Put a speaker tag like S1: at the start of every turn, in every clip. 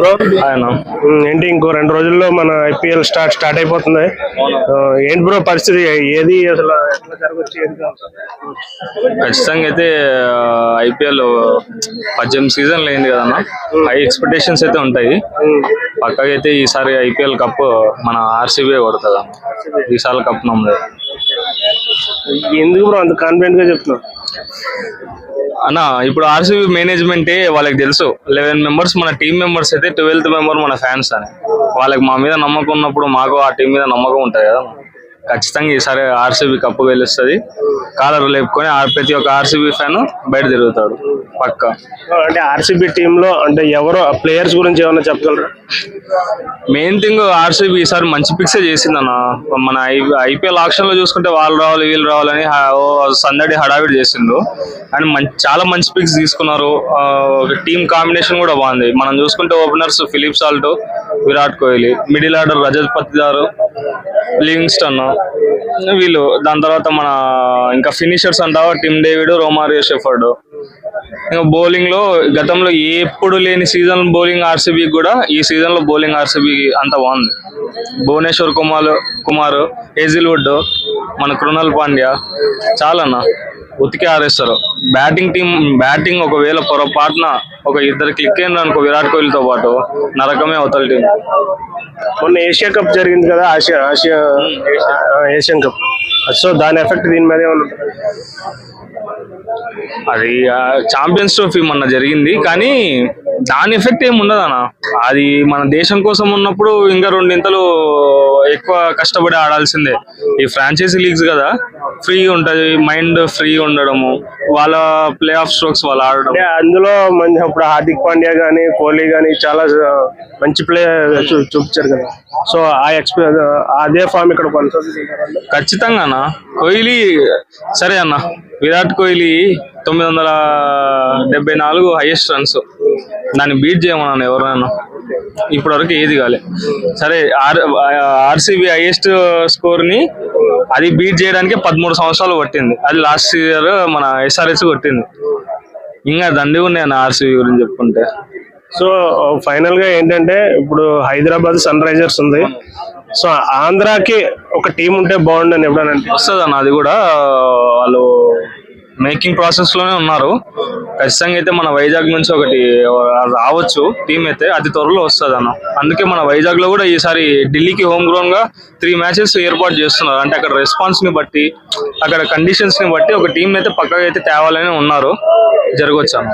S1: Bro
S2: ఆయన
S1: ఏంటి ఇంకో రెండు రోజుల్లో మన ఐపీఎల్ స్టార్ట్ స్టార్ట్ అయిపోతుంది. ఏంటి బ్రో పరిస్థితి? ఏది అసలు ఎట్లా జరగచ్చు ఏది కాదు?
S2: ఖచ్చితంగా అయితే ఐపీఎల్ పద్దెనిమిది సీజన్లు అయింది కదన్న హై ఎక్స్పెక్టేషన్స్ అయితే ఉంటాయి. పక్కగా అయితే ఈసారి ఐపీఎల్ కప్ మన ఆర్సీబీ కొడుతుంది ఈసారి కప్ నమ్మదు
S1: ఎందుకు బ్రో అంత కాన్ఫిడెంట్గా చెప్తున్నావు?
S2: అన్న ఇప్పుడు ఆర్సీబీ మేనేజ్మెంటే వాళ్ళకి తెలుసు. లెవెన్ మెంబర్స్ మన టీం మెంబర్స్ అయితే ట్వెల్త్ మెంబర్ మన ఫ్యాన్స్ అని. వాళ్ళకి మా మీద నమ్మకం ఉన్నప్పుడు మాకు ఆ టీం మీద నమ్మకం ఉంటుంది కదా ఖచ్చితంగా ఈసారి ఆర్సీబీ కప్పు గెలుస్తుంది. కాలర్ లేపుకొని ఆ ప్రతి ఒక్క ఆర్సీబీ ఫ్యాన్ బయట తిరుగుతాడు పక్క.
S1: అంటే ఆర్సీబీ టీమ్లో అంటే ఎవరో ప్లేయర్స్ గురించి ఏమైనా చెప్పగలరా?
S2: మెయిన్ థింగ్ ఆర్సీబీ ఈసారి మంచి పిక్సే చేసిందన్న. మన ఐపీఎల్ ఆప్షన్లో చూసుకుంటే వాళ్ళు రావాలి వీళ్ళు రావాలని సందడి హడావిడి చేసిండ్రు. అండ్ మంచి చాలా మంచి పిక్స్ తీసుకున్నారు. టీమ్ కాంబినేషన్ కూడా బాగుంది. మనం చూసుకుంటే openers Philip Salt Virat Kohli middle order Rajat Patidar Livingstone వీళ్ళు దాని తర్వాత మన ఇంకా ఫినిషర్స్ అంటావా? టిమ్ డేవిడ్ రోమారియో షెఫర్డ్ ఇంకా బౌలింగ్లో గతంలో ఎప్పుడు లేని సీజన్ బౌలింగ్ ఆర్సీబీ కూడా ఈ సీజన్లో బౌలింగ్ ఆర్సీబీ అంత బాగుంది. భువనేశ్వర్ కుమార్ కుమార్ హేజిల్వుడ్ మన కృణల్ పాండ్యా చాలన్న ఉతికి ఆరేస్తారు. బ్యాటింగ్ టీం బ్యాటింగ్ ఒకవేళ పొరపాటున ఒక ఇద్దరు క్లిక్ అయిన అనుకో విరాట్ కోహ్లీతో పాటు నరకమే అవతల టీం
S1: మొన్న ఏషియా కప్ జరిగింది కదా ఆసియా ఆసియా ఆ, ఏషియన్ కప్ సో దాని ఎఫెక్ట్ దీని మీద ఏమైనా?
S2: అది ఛాంపియన్స్ ట్రోఫీ మొన్న జరిగింది కానీ దాని ఎఫెక్ట్ ఏమి ఉండదు అన్న. అది మన దేశం కోసం ఉన్నప్పుడు ఇంకా రెండింతలు ఎక్కువ కష్టపడి ఆడాల్సిందే. ఈ ఫ్రాంచైజీ లీగ్స్ కదా ఫ్రీ ఉంటది మైండ్ ఫ్రీ ఉండడము వాళ్ళ ప్లే ఆఫ్ స్ట్రోక్స్ వాళ్ళు ఆడడం.
S1: అందులో మంచి ఇప్పుడు హార్దిక్ పాండ్యా గానీ కోహ్లీ గానీ చాలా మంచి ప్లే చూపించారు కదా. సో ఆ ఎక్స్పీ అదే ఫామ్ ఇక్కడ
S2: ఖచ్చితంగా అన్న. కోహ్లీ సరే అన్న. విరాట్ కోహ్లీ తొమ్మిది వందల డెబ్బై నాలుగు హైయెస్ట్ రన్స్ దాన్ని బీట్ చేయమన్నాను ఎవరైనా ఇప్పటి వరకు ఏది కాలే. సరే ఆర్ ఆర్సీబీ హైయెస్ట్ స్కోర్ని అది బీట్ చేయడానికి పదమూడు సంవత్సరాలు పట్టింది. అది లాస్ట్ ఇయర్ మన ఎస్ఆర్ఎస్ కొట్టింది. ఇంకా దండి ఉన్నాయి అన్న ఆర్సీబీ గురించి చెప్పుకుంటే.
S1: సో ఫైనల్గా ఏంటంటే ఇప్పుడు హైదరాబాద్ సన్ రైజర్స్ ఉంది. సో ఆంధ్రాకి ఒక టీం ఉంటే బాగుండని ఎప్పుడైనా?
S2: వస్తుంది అన్న అది కూడా వాళ్ళు మేకింగ్ ప్రాసెస్లోనే ఉన్నారు. ఖచ్చితంగా అయితే మన వైజాగ్ నుంచి ఒకటి రావచ్చు. టీం అయితే అతి త్వరలో వస్తుంది అన్న. అందుకే మన వైజాగ్లో కూడా ఈసారి ఢిల్లీకి హోమ్ గ్రౌండ్గా త్రీ మ్యాచెస్ ఏర్పాటు చేస్తున్నారు. అంటే అక్కడ రెస్పాన్స్ని బట్టి అక్కడ కండిషన్స్ని బట్టి ఒక టీం అయితే పక్కగా అయితే తేవాలని ఉన్నారు. జరగవచ్చు అన్న.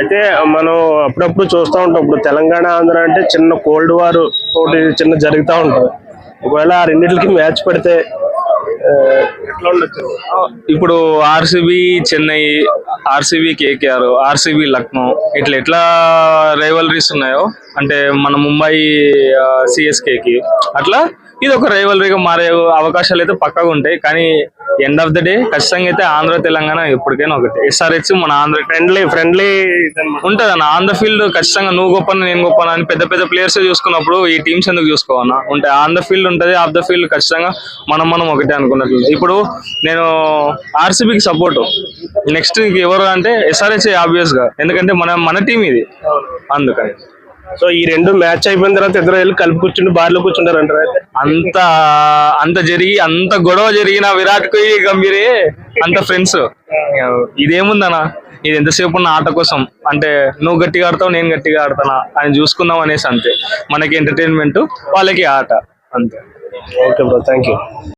S1: అయితే మనం అప్పుడప్పుడు చూస్తూ ఉంటాం. ఇప్పుడు తెలంగాణ ఆంధ్ర అంటే చిన్న కోల్డ్ వార్ ఒకటి చిన్న జరుగుతూ ఉంటుంది. ఒకవేళ ఆ రెండింటికి మ్యాచ్ పెడితే
S2: ఇప్పుడు RCB Chennai RCB KKR RCB Lucknow ఇట్లా ఎట్లా రైవలరీస్ ఉన్నాయో? అంటే మన ముంబై సిఎస్కేకి అట్లా ఇది ఒక రైవలరీగా మారే అవకాశాలు అయితే పక్కగా ఉంటాయి. కానీ ఎండ్ ఆఫ్ ద డే ఖచ్చితంగా అయితే ఆంధ్ర తెలంగాణ ఎప్పటికైనా ఒకటి. ఎస్ఆర్హెచ్ మన ఆంధ్ర
S1: ఫ్రెండ్లీ ఫ్రెండ్లీ
S2: ఉంటది అన్న ఆన్ ద ఫీల్డ్ ఖచ్చితంగా నువ్వు గొప్ప నేను గొప్ప అని పెద్ద పెద్ద ప్లేయర్స్ చూసుకున్నప్పుడు ఈ టీమ్స్ ఎందుకు చూసుకోవన్నా ఉంటాయి ఆన్ ద ఫీల్డ్ ఉంటది ఆఫ్ ద ఫీల్డ్ ఖచ్చితంగా మనం మనం ఒకటే అనుకున్నట్లు. ఇప్పుడు నేను ఆర్సీబీకి సపోర్ట్ నెక్స్ట్ ఎవరు అంటే ఎస్ఆర్హెచ్ ఆబ్వియస్గా. ఎందుకంటే మన మన టీం ఇది. అందుకని.
S1: సో ఈ రెండు మ్యాచ్ అయిపోయిన తర్వాత ఇద్దరు వెళ్ళి కలిపి కూర్చుండి బార్లో కూర్చుంటారు అంటారు
S2: అంత అంత జరిగి అంత గొడవ జరిగిన విరాట్ కోహ్లీ గంభీరే అంత ఫ్రెండ్స్ ఇదేముందనా ఇది ఎంతసేపు ఉన్న ఆట కోసం? అంటే నువ్వు గట్టిగా ఆడతావు నేను గట్టిగా ఆడతానా? అని చూసుకుందాం అనేసి అంతే. మనకి ఎంటర్టైన్మెంట్ వాళ్ళకి ఆట. అంతే.
S1: Okay bro thank